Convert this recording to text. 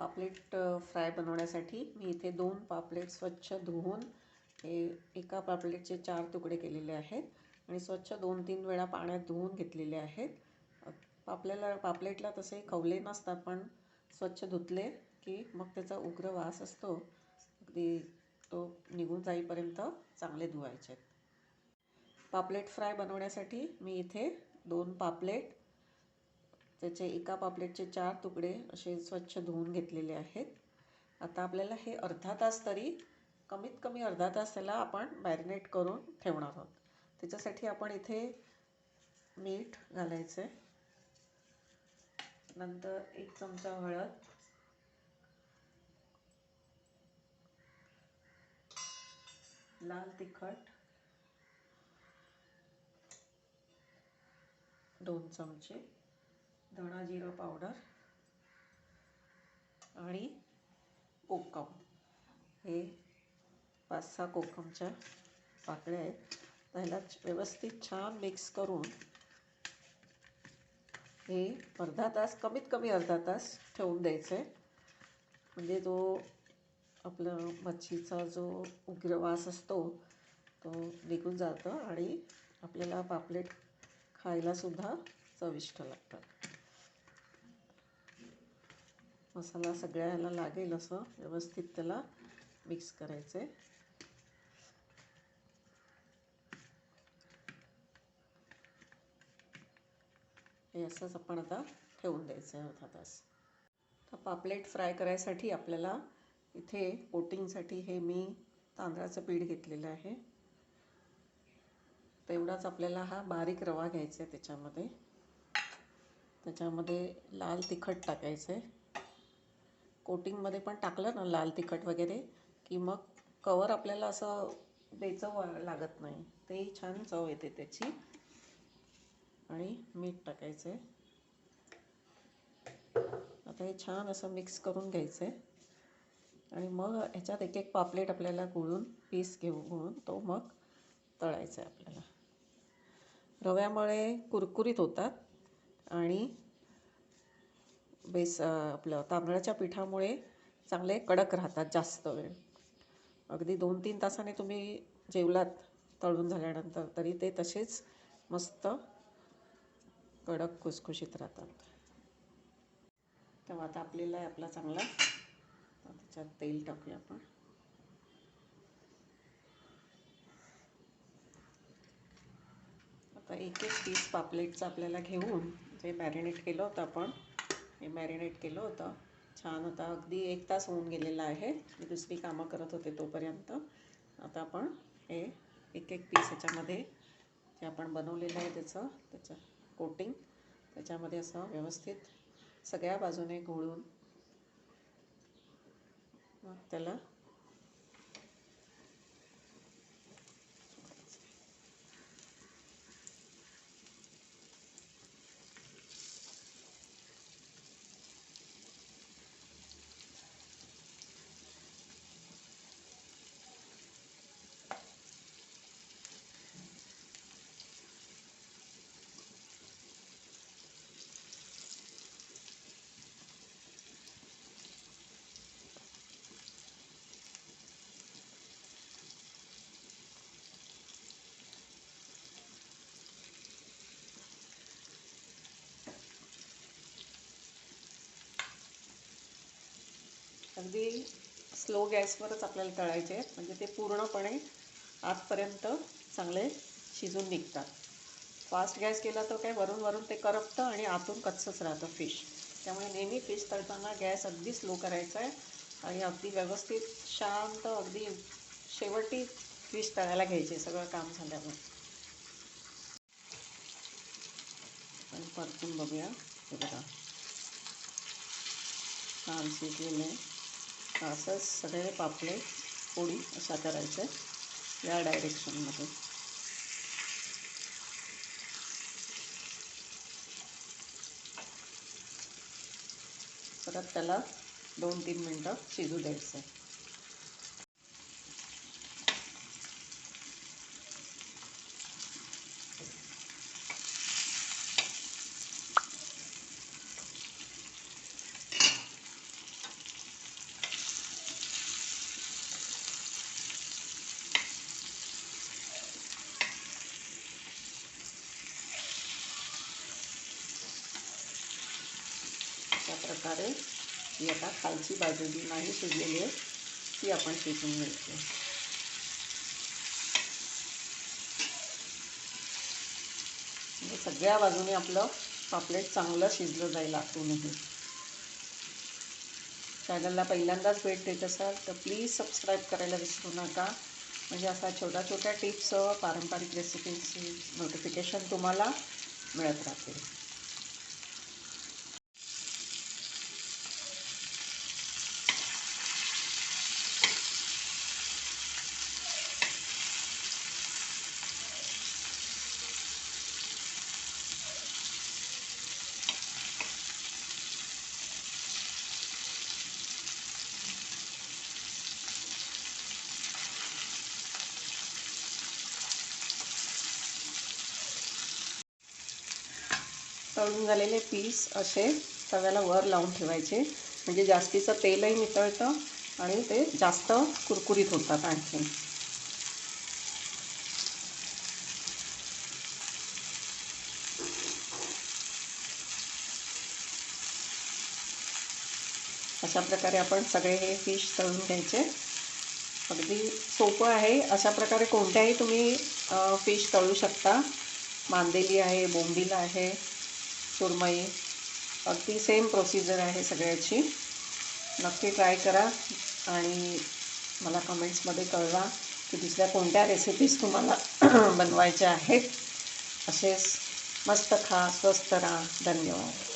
पापलेट फ्राय बनवण्यासाठी मी इथे दोन पापलेट स्वच्छ धुवून हे एका पापलेटचे चार तुकडे केलेले आहेत आणि स्वच्छ दोन तीन वेळा पाण्यात धुवून घेतलेले आहेत. पापलेला पापलेटला तसे खवले नसतात पण स्वच्छ धुतले की मग त्याचा उग्र वास असतो. अगदी तो निघून जाईपर्यंत चांगले धुवायचे पापलेट फ्राय बनवण्यासाठी मी इथे दोन पापलेट त्याचे एका पापलेटचे चार तुकडे असे स्वच्छ धुवून घेतलेले आहेत. आता आपल्याला हे अर्धा तास तरी कमीत कमी अर्धा तास त्याला आपण मॅरिनेट करून ठेवणार आहोत. त्याच्यासाठी आपण इथे मीठ घालायचं आहे नंतर एक चमचा हळद. लाल तिखट. दोन चमचे. धणा जिरं पावडर आणि कोकम. हे पाच सहा कोकमच्या पाकळ्या आहेत. त्याला व्यवस्थित छान मिक्स करून हे अर्धा तास कमीत कमी अर्धा तास ठेवून द्यायचं आहे म्हणजे तो आपलं मच्छीचा जो उग्र वास असतो तो निघून जातं आणि आपल्याला पापलेट खायलासुद्धा चविष्ट लागतात. मसाला सगळ्या ह्याला लागेल असं व्यवस्थित त्याला मिक्स करायचं आहे हे असंच आपण आता ठेवून द्यायचं आहे अर्धा तास. तर पापलेट फ्राय करायसाठी आपल्याला इथे कोटिंगसाठी हे मी तांदळाचं पीठ घेतलेलं आहे. तेवढाच आपल्याला हा बारीक रवा घ्यायचा आहे त्याच्यामध्ये. त्याच्यामध्ये लाल तिखट टाकायचं आहे कोटिंगमध्ये पण टाकलं ना लाल तिखट वगैरे की मग कवर आपल्याला असं बेचव लागत नाही. तेही छान चव येते त्याची. आणि मीठ टाकायचं आहे आता हे छान असं मिक्स करून घ्यायचं आहे आणि मग ह्याच्यात एक एक पापलेट आपल्याला गुळून पीस घेऊ गुळून तो मग तळायचा आहे आपल्याला. रव्यामुळे कुरकुरीत होतात आणि बेस आपलं तांदळाच्या पिठामुळे चांगले कडक राहतात जास्त वेळ. अगदी दोन तीन तासाने तुम्ही जेवलात तळून झाल्यानंतर तरी ते तसेच मस्त कडक खुसखुशीत राहतात. तेव्हा आता आपल्याला आपला चांगला त्याच्यात तेल टाकूया आपण. आता एक एक पीस पापलेटचं आपल्याला घेऊन जे मॅरिनेट केलं होतं आपण हे मॅरिनेट केलं होतं. छान आता अगदी एक तास होऊन गेलेला आहे. मी दुसरी कामं करत होते तोपर्यंत. आता आपण हे एक एक पीस ह्याच्यामध्ये जे आपण बनवलेलं आहे त्याचं त्याचं कोटिंग त्याच्यामध्ये असं व्यवस्थित सगळ्या बाजूने घोळून मग त्याला अगदी स्लो गॅसवरच आपल्याला तळायचे आहेत. म्हणजे ते पूर्णपणे आतपर्यंत चांगले शिजून निघतात. फास्ट गॅस केला तर काय वरून वरून ते करपतं आणि आतून कच्चंच राहतं फिश. त्यामुळे नेहमी फिश तळताना गॅस अगदी स्लो करायचा आहे आणि अगदी व्यवस्थित शांत अगदी शेवटी फिश तळायला घ्यायचे सगळं काम झाल्यावर. आणि परतून बघूया. बघा. छान शिजलेले असंच सगळे पापले पोळी असा करायचं या डायरेक्शनमध्ये परत त्याला दोन तीन मिनटं शिजू द्यायचं प्रकारे ही आता खालची बाजू जी नाही शिजलेली आहे ती आपण शिजून घ्यायची म्हणजे सगळ्या बाजूने आपलं पापलेट चांगलं शिजलं जाईल आतूनही. चॅनलला पहिल्यांदाच भेट देत असाल तर प्लीज सबस्क्राईब करायला विसरू नका. म्हणजे असा छोट्या छोट्या टिप्स पारंपरिक रेसिपीची नोटिफिकेशन तुम्हाला मिळत राहतील. तळून झालेले पीस असे तव्याला वर लावून ठेवायचे. म्हणजे जास्तीचं तेलही नितळतं आणि ते जास्त कुरकुरीत होतात आणखी. अशा प्रकारे आपण सगळे हे फिश तळून घ्यायचे. अगदी सोपं आहे. अशा प्रकारे कोणत्याही तुम्ही फिश तळू शकता. मांदेली आहे बोंबील आहे. सुरमई. अगदी सेम प्रोसिजर आहे सगळ्याची. नक्की ट्राय करा आणि मला कमेंट्समध्ये कळवा की दुसऱ्या कोणत्या रेसिपीज तुम्हाला बनवायच्या आहेत. असेच मस्त खा स्वस्त राहा. धन्यवाद.